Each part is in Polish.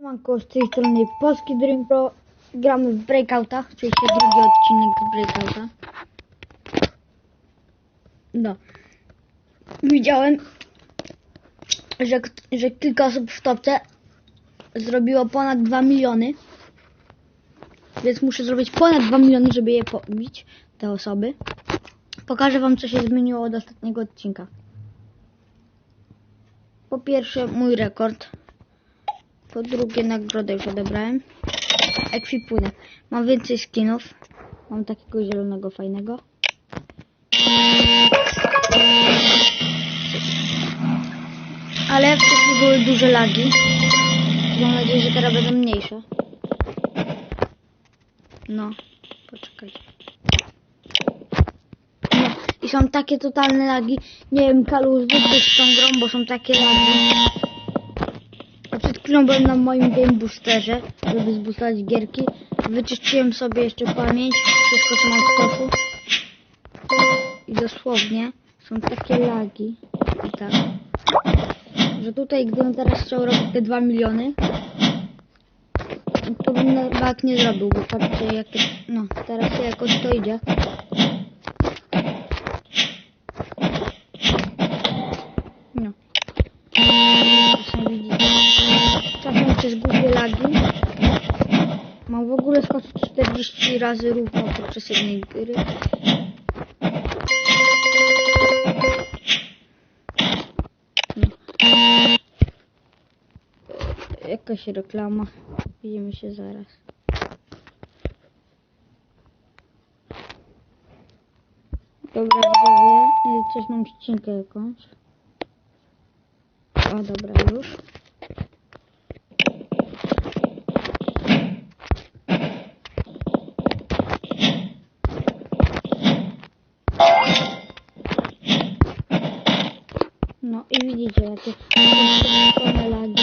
Manko z tej strony Polski Dream Pro. Gramy w Breakouta, oczywiście drugi odcinek z Breakouta. No. Widziałem, że, że kilka osób w topce zrobiło ponad 2 miliony. Więc muszę zrobić ponad 2 miliony, żeby je pobić, te osoby. Pokażę wam, co się zmieniło od ostatniego odcinka. Po pierwsze, mój rekord. Po drugie, nagrodę już odebrałem. Ekwipunek. Mam więcej skinów. Mam takiego zielonego, fajnego. Ale wcześniej były duże lagi. Mam nadzieję, że teraz będą mniejsze. No, poczekaj. No, i są takie totalne lagi. Nie wiem, Kalu, zrób z tą grą, bo są takie lagi. Przed chwilą byłem na moim game boosterze, żeby zbustać gierki. Wyczyściłem sobie jeszcze pamięć, wszystko co mam w koszu. I dosłownie są takie lagi. I tak. Że tutaj gdybym teraz chciał robić te 2 miliony, to bym bank nie zrobił, bo patrzcie jak to, no teraz jakoś to idzie. Mam w ogóle skoczyć 40 razy równo podczas jednej gry. No. Jakaś reklama. Widzimy się zaraz. Dobra, widzowie. Y, Coś mam ścinkę jakąś. O, dobra, już. No i widzicie, jakie są lagi.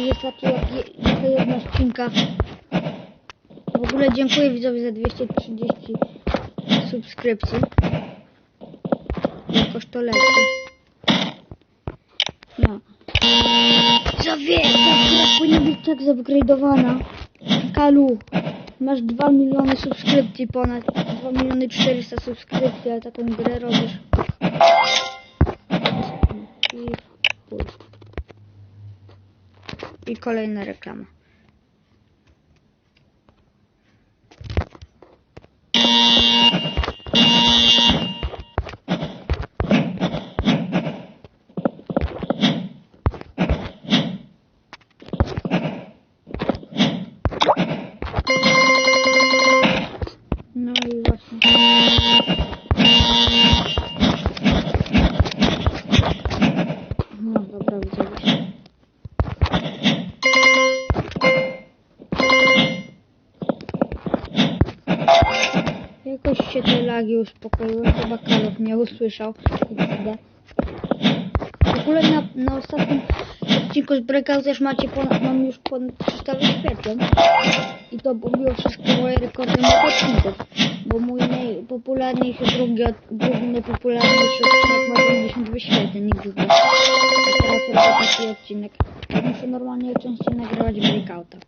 I wystarczy jak je- jaka jedna ścinka. W ogóle dziękuję widzowie za 230 subskrypcji. Jakoś to leci. No. Widzowie, ta gra powinna być tak zupgrade'owana. Kalu, masz 2 miliony subskrypcji ponad. 2 miliony 400 subskrypcji, ale taką grę robisz. I. I kolejna reklama. Jakoś się te lagi uspokoiły, chyba Karol mnie usłyszał. W ogóle na, na ostatnim odcinku z Breakout też macie ponad, mam już ponad 300 wyświetleń. I to mimo wszystko moje rekordy na odcinków. Bo mój najpopularniejszy, drugi, drugi najpopularniejszy odcinek ma 50 wyświetleń XD. I teraz robię taki odcinek. Muszę normalnie częściej nagrywać Breakouta.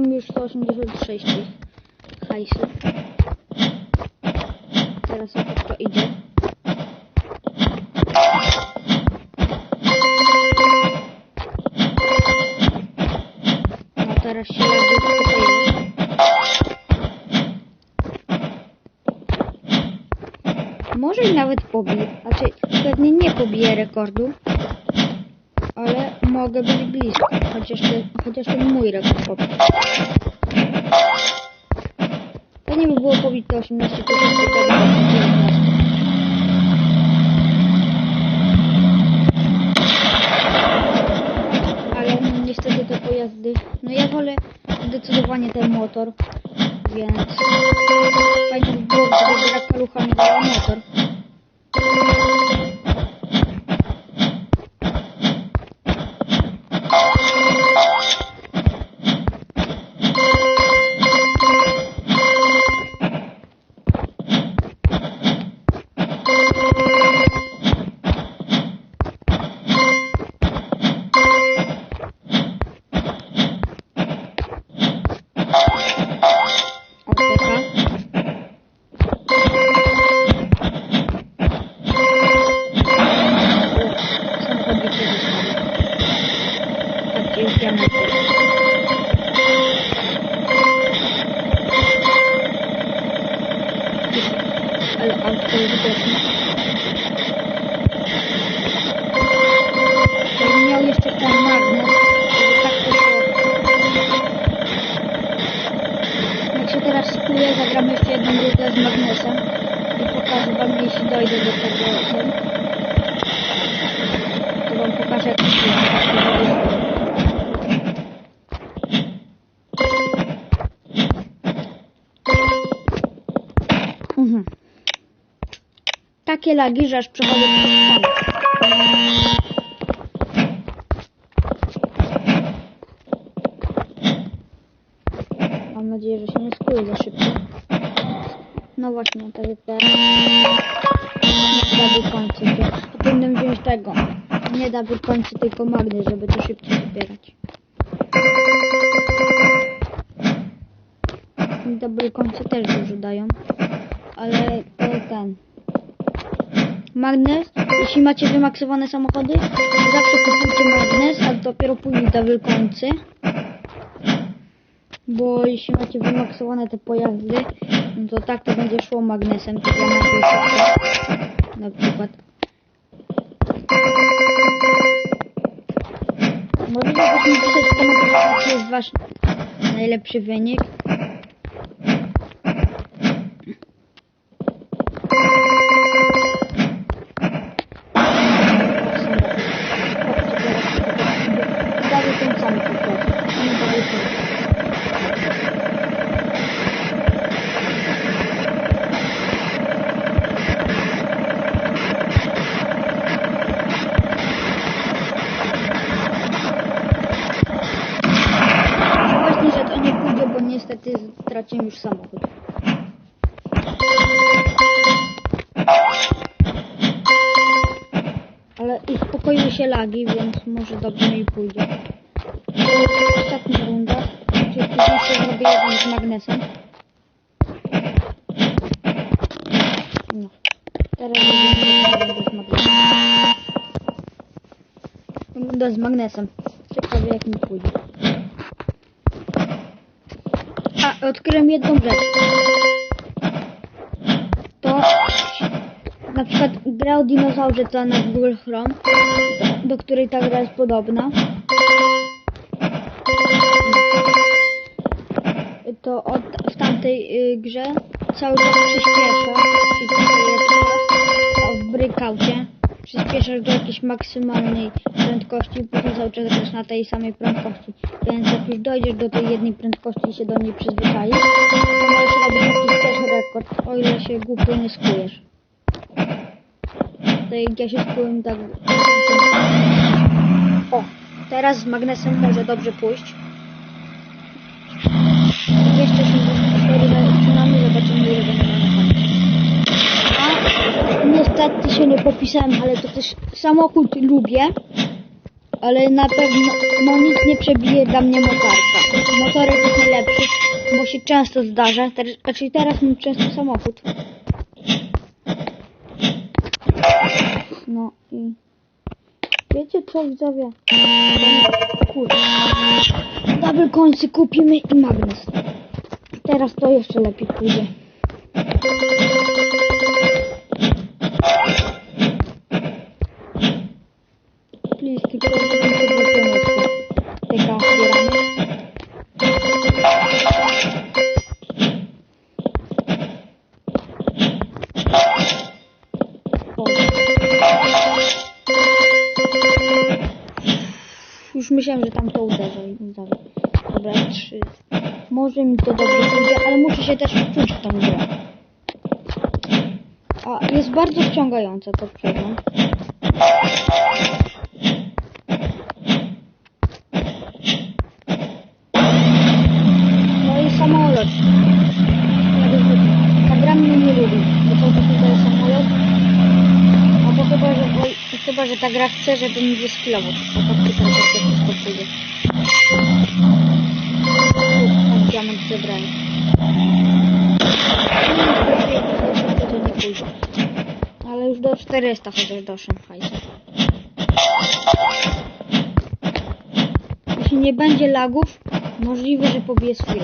Mam już 186 tych hajsów. Teraz jak to idzie. No teraz się jakby. Może i nawet pobiję. Znaczy, pewnie nie pobiję rekordu mogę być blisko, chociaż, chociaż to mój rekord. To nie by było pobite 18, to jest tylko 19. Ale niestety te pojazdy, no ja wolę zdecydowanie ten motor, więc fajnie by było, gdyby tak palucha mi dała motor. Widoczne. Jakbym miał jeszcze ten magnes, żeby tak to szło. Jak się teraz skuję, zagram jeszcze jedną rundę z magnesem i pokażę wam, jeśli dojdę do tego, to wam pokażę, jak to się Takie lagi, że aż przechodzę ścianę. Mam nadzieję, że się nie skuje za szybko. No właśnie, tak jak teraz. Nie da. To powinienem wziąć tego. Nie da wykończyć tylko magnes, żeby to szybciej zbierać. Double końce też dużo dają. Ale to ten. Magnes, jeśli macie wymaksowane samochody, zawsze kupujcie magnes, a dopiero później double końcy. Bo jeśli macie wymaksowane te pojazdy, no to tak to będzie szło magnesem, ja na przykład. Możecie też pisać w komentarzach, jaki jest wasz najlepszy wynik. Więc może dobrze mi pójdzie. Ostatnia runda. Czyli jeszcze zrobię jedną z magnesem. No. Teraz rundę z magnesem. Runda z magnesem. Ciekawe jak mi pójdzie. A, odkryłem jedną rzecz. To na przykład gra o dinozaurze, co na Google Chrome, do, której ta gra jest podobna. To od, w tamtej y, grze cały czas przyspiesza, czyli to jest w breakoutie przyspieszasz do jakiejś maksymalnej prędkości, później cały czas grasz na tej samej prędkości. Więc jak już dojdziesz do tej jednej prędkości i się do niej przyzwyczaisz, to możesz robić jakiś też rekord, o ile się głupio nie skujesz. To jak ja się skułem tak... O, teraz z magnesem może dobrze pójść. 264 zaczynamy, zobaczymy ile będzie na niestety się nie popisałem, ale to też samochód lubię. Ale na pewno no nic nie przebije dla mnie motorka. Motorek jest najlepszy, bo się często zdarza. Znaczy teraz mam często samochód. No i wiecie co widzowie? Kurde. Double końcy kupimy i magnes. Teraz to jeszcze lepiej pójdzie. Please, tylko to było konieczne. Tyka, zbieramy. Myślałem, że tam to uderzę i dobra. Trzy. Może mi to dobrze pójdzie, ale muszę się też wczuć w tą grę. A jest bardzo wciągająca, to przyznam. No i samolot. Ta gra mnie nie lubi, bo to tutaj jest samolot. A to chyba, że, oj, chyba, że ta gra chce, żebym wyskilował. To Uff, diament zebrałem. Ale już do 400 chociaż doszedłem hajsu. Jeśli nie będzie lagów, możliwe, że pobiję swój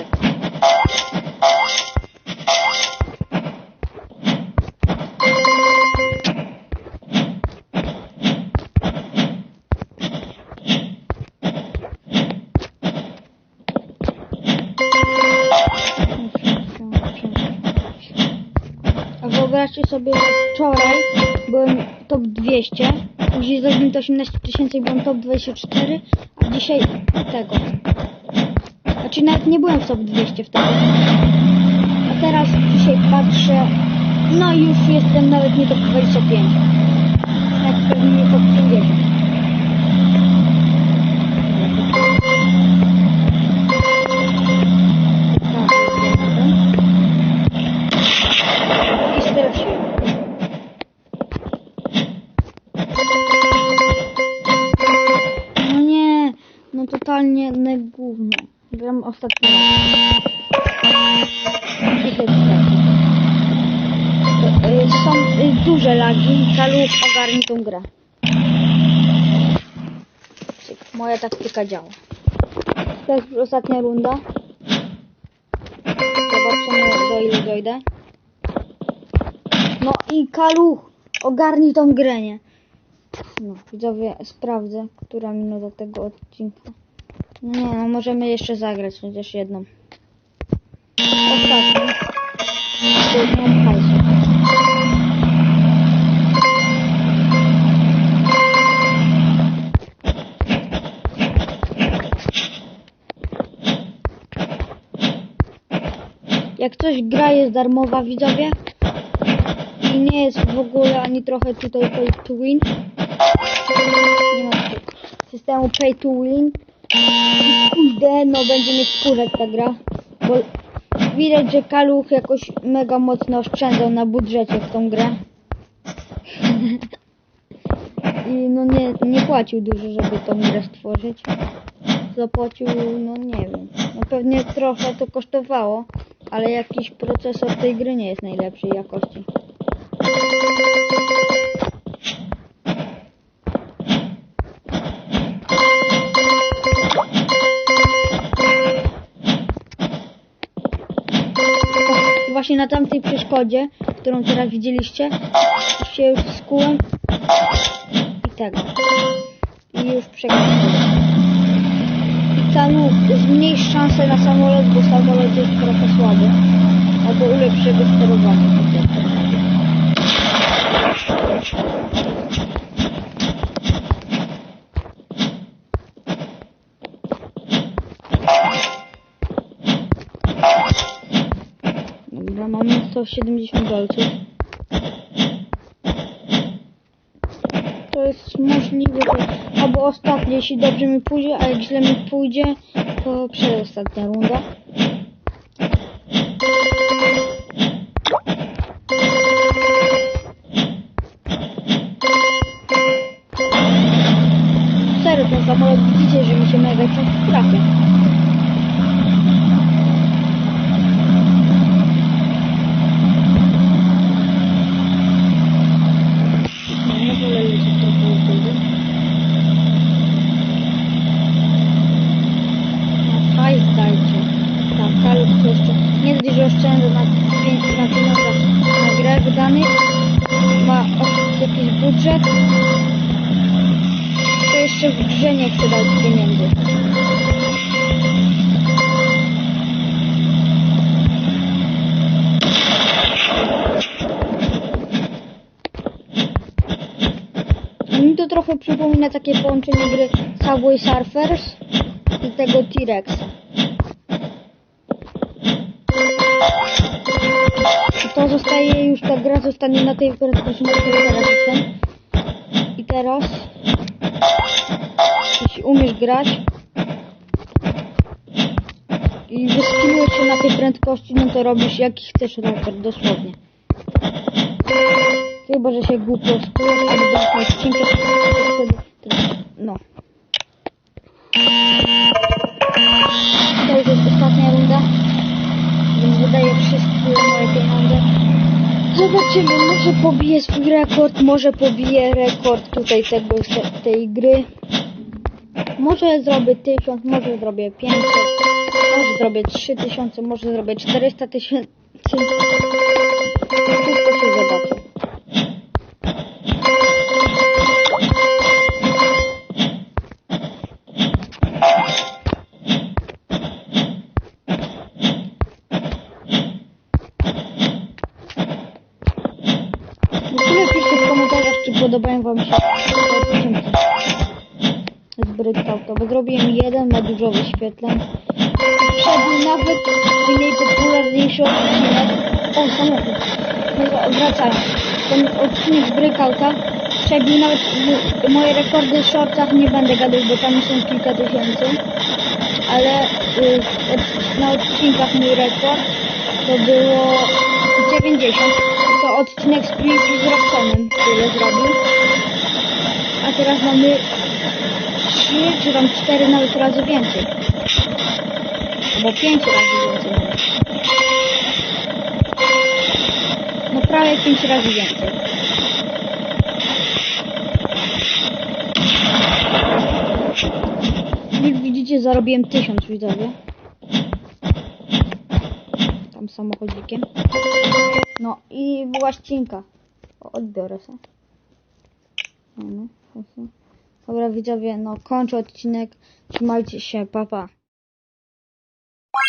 sobie, wczoraj byłem top 200, później zrobiłem to 18 tysięcy i byłem top 24, a dzisiaj tego. Znaczy nawet nie byłem w top 200 wtedy. A teraz dzisiaj patrzę, no i już jestem nawet nie top 25. Jak pewnie nie top 50. Gram ostatni Są duże lagi, Kaluch ogarnij tą grę. Moja taktyka działa. To jest ostatnia runda. Zobaczymy do ile dojdę. No i Kaluch, ogarnij tą grę, nie? No, widzowie, sprawdzę, która minuta tego odcinka. Nie, no możemy jeszcze zagrać chociaż jedną. Ostatnią. Hajsu. Jak coś gra jest darmowa, widzowie, i nie jest w ogóle ani trochę tutaj pay to win. Nie ma systemu pay to win. Kurde, no będzie mnie wkurzać ta gra, bo widać, że Kaluch jakoś mega mocno oszczędzał na budżecie w tą grę. I no nie, nie płacił dużo, żeby tą grę stworzyć. Zapłacił, no nie wiem. No pewnie trochę to kosztowało, ale jakiś procesor tej gry nie jest najlepszej jakości. Właśnie na tamtej przeszkodzie, którą teraz widzieliście, się już skułem i tego. I już przegrałem. I Kalu, zmniejsz szansę na samolot, bo samolot jest trochę słaby. Albo ulepsz jego sterowanie. po mamy 170 dolców. To jest możliwe, że albo ostatnie, jeśli dobrze mi pójdzie, a jak źle mi pójdzie, to przedostatnia runda. budżet, to jeszcze w grze nie chcę dać pieniędzy. Mi to trochę przypomina takie połączenie gry Subway Surfers i tego T-Rex. To zostaje już, ta gra zostanie na tej prędkości, na której teraz jestem. Teraz, jeśli umiesz grać i wyskilujesz się na tej prędkości, no to robisz jaki chcesz rekord, dosłownie. Chyba, że się głupio skujesz, albo wtedy, to, no. To już jest ostatnia runda, więc wydaję wszystkie moje pieniądze. Zobaczymy, może pobiję swój rekord, może pobiję rekord tutaj tego, tej gry. Może zrobię 1000, może zrobię 500, może zrobię 3000, może zrobię 400 tysięcy. Zrobiłem jeden, ma dużo wyświetleń. Przebił nawet mniej popularniejszy odcinek. O, samochód. Wracając. Ten odcinek z Breakouta przebił nawet moje rekordy w shortach, nie będę gadał, bo tam są kilka tysięcy. Ale y, na odcinkach mój rekord to było 90. To odcinek z piłki z Robsonem tyle zrobił. A teraz mamy 3 czy tam 4 nawet razy więcej. Albo 5 razy więcej. No prawie 5 razy więcej. Jak widzicie zarobiłem 1000 widzowie. Tam samochodzikiem. No i była ścinka. O, Odbiorę. No, no, proszę. Dobra widzowie, no kończę odcinek. Trzymajcie się, papa. Pa.